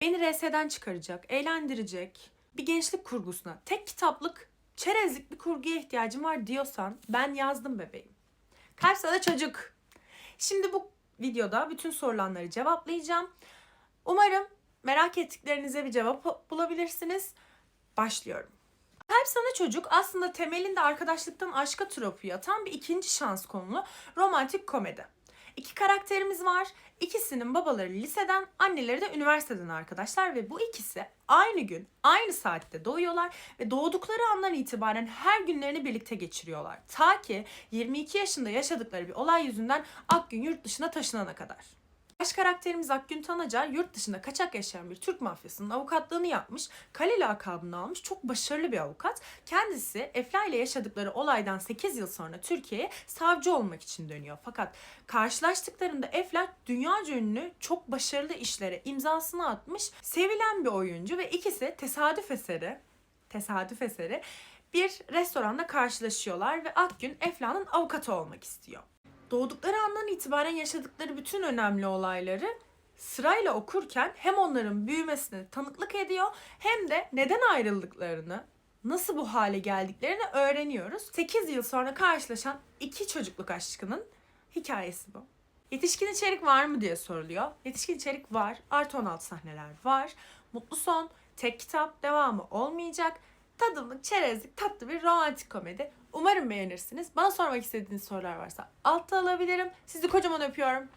Beni RS'den çıkaracak, eğlendirecek bir gençlik kurgusuna, tek kitaplık, çerezlik bir kurguya ihtiyacım var diyorsan ben yazdım bebeğim. Kalp sana çocuk. Şimdi bu videoda bütün sorulanları cevaplayacağım. Umarım merak ettiklerinize bir cevap bulabilirsiniz. Başlıyorum. Kalp Sana Çocuk aslında temelinde arkadaşlıktan aşka tropu yatan bir ikinci şans konulu romantik komedi. İki karakterimiz var. İkisinin babaları liseden, anneleri de üniversiteden arkadaşlar ve bu ikisi aynı gün, aynı saatte doğuyorlar ve doğdukları andan itibaren her günlerini birlikte geçiriyorlar. Ta ki 22 yaşında yaşadıkları bir olay yüzünden Akgün yurt dışına taşınana kadar. Baş karakterimiz Akgün Tanacar yurt dışında kaçak yaşayan bir Türk mafyasının avukatlığını yapmış, kale lakabını almış çok başarılı bir avukat. Kendisi Efla ile yaşadıkları olaydan 8 yıl sonra Türkiye'ye savcı olmak için dönüyor. Fakat karşılaştıklarında Efla dünyaca ünlü çok başarılı işlere imzasını atmış, sevilen bir oyuncu ve ikisi tesadüf eseri, tesadüf eseri bir restoranda karşılaşıyorlar ve Akgün Efla'nın avukatı olmak istiyor doğdukları andan itibaren yaşadıkları bütün önemli olayları sırayla okurken hem onların büyümesine tanıklık ediyor hem de neden ayrıldıklarını, nasıl bu hale geldiklerini öğreniyoruz. 8 yıl sonra karşılaşan iki çocukluk aşkının hikayesi bu. Yetişkin içerik var mı diye soruluyor. Yetişkin içerik var. Artı 16 sahneler var. Mutlu son, tek kitap, devamı olmayacak. Tadımlık, çerezlik, tatlı bir romantik komedi. Umarım beğenirsiniz. Bana sormak istediğiniz sorular varsa altta alabilirim. Sizi kocaman öpüyorum.